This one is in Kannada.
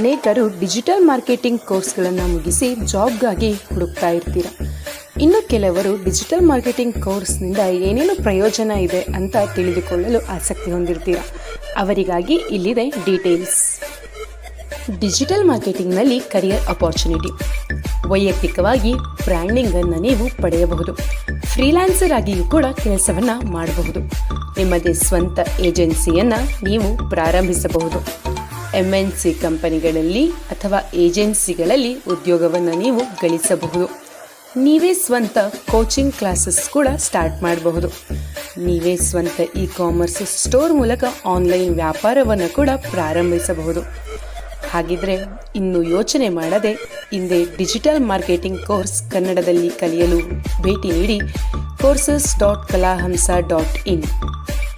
ಅನೇಕರು ಡಿಜಿಟಲ್ ಮಾರ್ಕೆಟಿಂಗ್ ಕೋರ್ಸ್ಗಳನ್ನು ಮುಗಿಸಿ ಜಾಬ್ಗಾಗಿ ಹುಡುಕ್ತಾ ಇರ್ತೀರ? ಇನ್ನು ಕೆಲವರು ಡಿಜಿಟಲ್ ಮಾರ್ಕೆಟಿಂಗ್ ಕೋರ್ಸ್ನಿಂದ ಏನೇನು ಪ್ರಯೋಜನ ಇದೆ ಅಂತ ತಿಳಿದುಕೊಳ್ಳಲು ಆಸಕ್ತಿ ಹೊಂದಿರ್ತೀರ? ಅವರಿಗಾಗಿ ಇಲ್ಲಿದೆ ಡೀಟೇಲ್ಸ್. ಡಿಜಿಟಲ್ ಮಾರ್ಕೆಟಿಂಗ್ನಲ್ಲಿ ಕರಿಯರ್ ಅಪಾರ್ಚುನಿಟಿ. ವೈಯಕ್ತಿಕವಾಗಿ ಬ್ರ್ಯಾಂಡಿಂಗನ್ನು ನೀವು ಪಡೆಯಬಹುದು. ಫ್ರೀಲ್ಯಾನ್ಸರ್ ಆಗಿಯೂ ಕೂಡ ಕೆಲಸವನ್ನು ಮಾಡಬಹುದು. ನಿಮ್ಮದೇ ಸ್ವಂತ ಏಜೆನ್ಸಿಯನ್ನು ನೀವು ಪ್ರಾರಂಭಿಸಬಹುದು. ಎಂ ಎನ್ ಸಿ ಕಂಪನಿಗಳಲ್ಲಿ ಅಥವಾ ಏಜೆನ್ಸಿಗಳಲ್ಲಿ ಉದ್ಯೋಗವನ್ನು ನೀವು ಗಳಿಸಬಹುದು. ನೀವೇ ಸ್ವಂತ ಕೋಚಿಂಗ್ ಕ್ಲಾಸಸ್ ಕೂಡ ಸ್ಟಾರ್ಟ್ ಮಾಡಬಹುದು. ನೀವೇ ಸ್ವಂತ ಇ ಕಾಮರ್ಸ್ ಸ್ಟೋರ್ ಮೂಲಕ ಆನ್ಲೈನ್ ವ್ಯಾಪಾರವನ್ನು ಕೂಡ ಪ್ರಾರಂಭಿಸಬಹುದು. ಹಾಗಿದ್ರೆ ಇನ್ನು ಯೋಚನೆ ಮಾಡದೆ ಹಿಂದೆ ಡಿಜಿಟಲ್ ಮಾರ್ಕೆಟಿಂಗ್ ಕೋರ್ಸ್ ಕನ್ನಡದಲ್ಲಿ ಕಲಿಯಲು ಭೇಟಿ ನೀಡಿ courses dot Kalahamsa dot in